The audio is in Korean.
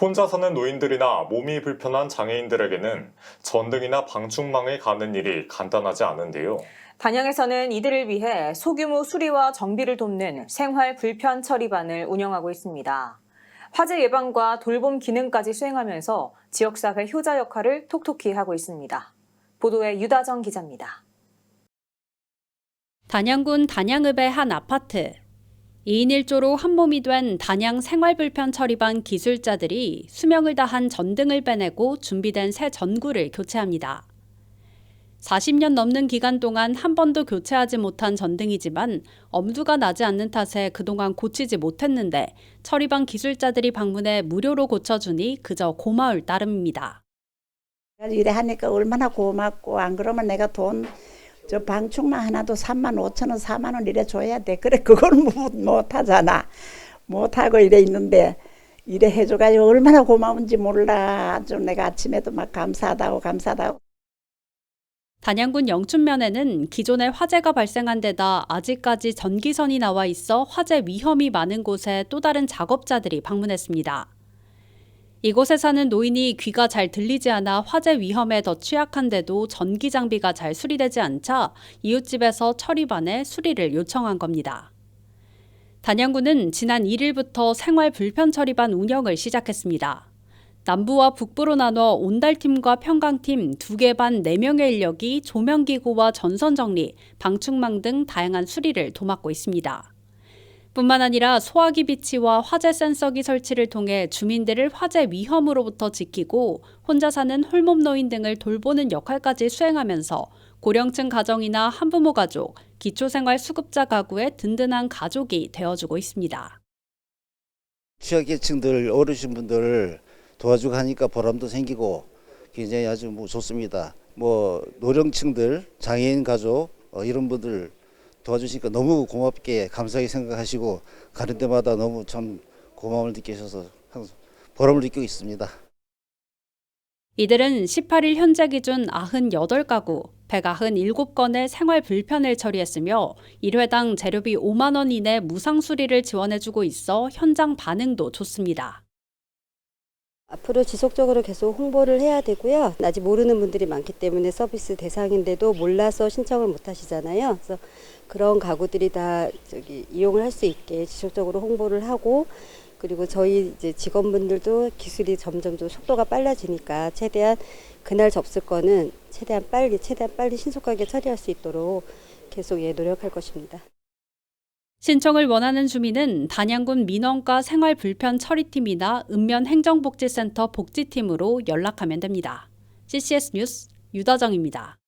혼자 사는 노인들이나 몸이 불편한 장애인들에게는 전등이나 방충망을 가는 일이 간단하지 않은데요. 단양에서는 이들을 위해 소규모 수리와 정비를 돕는 생활 불편 처리반을 운영하고 있습니다. 화재 예방과 돌봄 기능까지 수행하면서 지역사회 효자 역할을 톡톡히 하고 있습니다. 보도에 유다정 기자입니다. 단양군 단양읍의 한 아파트. 2인 1조로 한 몸이 된 단양 생활불편 처리반 기술자들이 수명을 다한 전등을 빼내고 준비된 새 전구를 교체합니다. 40년 넘는 기간 동안 한 번도 교체하지 못한 전등이지만 엄두가 나지 않는 탓에 그동안 고치지 못했는데 처리반 기술자들이 방문해 무료로 고쳐주니 그저 고마울 따름입니다. 이래 하니까 얼마나 고맙고 안 그러면 내가 돈 저 방충망 하나도 3만 5천 원, 4만 원 이래 줘야 돼. 그래 그걸 못, 못 하잖아. 못 하고 이래 있는데 이래 해줘가지고 얼마나 고마운지 몰라. 아주 내가 아침에도 막 감사하다고 감사하다고. 단양군 영춘면에는 기존에 화재가 발생한 데다 아직까지 전기선이 나와 있어 화재 위험이 많은 곳에 또 다른 작업자들이 방문했습니다. 이곳에 사는 노인이 귀가 잘 들리지 않아 화재 위험에 더 취약한데도 전기 장비가 잘 수리되지 않자 이웃집에서 처리반에 수리를 요청한 겁니다. 단양군은 지난 1일부터 생활 불편 처리반 운영을 시작했습니다. 남부와 북부로 나눠 온달팀과 평강팀 두 개 반 4명의 인력이 조명기구와 전선 정리, 방충망 등 다양한 수리를 도맡고 있습니다. 뿐만 아니라 소화기 비치와 화재 센서기 설치를 통해 주민들을 화재 위험으로부터 지키고 혼자 사는 홀몸 노인 등을 돌보는 역할까지 수행하면서 고령층 가정이나 한부모 가족, 기초생활 수급자 가구의 든든한 가족이 되어주고 있습니다. 취약계층들 어르신 분들 도와주고 하니까 보람도 생기고 굉장히 아주 뭐 좋습니다. 뭐 노령층들 장애인 가족 어, 이런 분들 도와주시니까 너무 고맙게 감사하게 생각하시고 가는 데마다 너무 참 고마움을 느끼셔서 항상 보람을 느끼고 있습니다. 이들은 18일 현재 기준 98가구, 197건의 생활 불편을 처리했으며 1회당 재료비 5만 원 이내 무상 수리를 지원해주고 있어 현장 반응도 좋습니다. 앞으로 지속적으로 계속 홍보를 해야 되고요. 아직 모르는 분들이 많기 때문에 서비스 대상인데도 몰라서 신청을 못 하시잖아요. 그래서 그런 가구들이 다 저기 이용을 할 수 있게 지속적으로 홍보를 하고 그리고 저희 이제 직원분들도 기술이 점점 좀 속도가 빨라지니까 최대한 그날 접수 건은 최대한 빨리 최대한 빨리 신속하게 처리할 수 있도록 계속 예 노력할 것입니다. 신청을 원하는 주민은 단양군 민원과 생활불편 처리팀이나 읍면 행정복지센터 복지팀으로 연락하면 됩니다. CCS 뉴스 유다정입니다.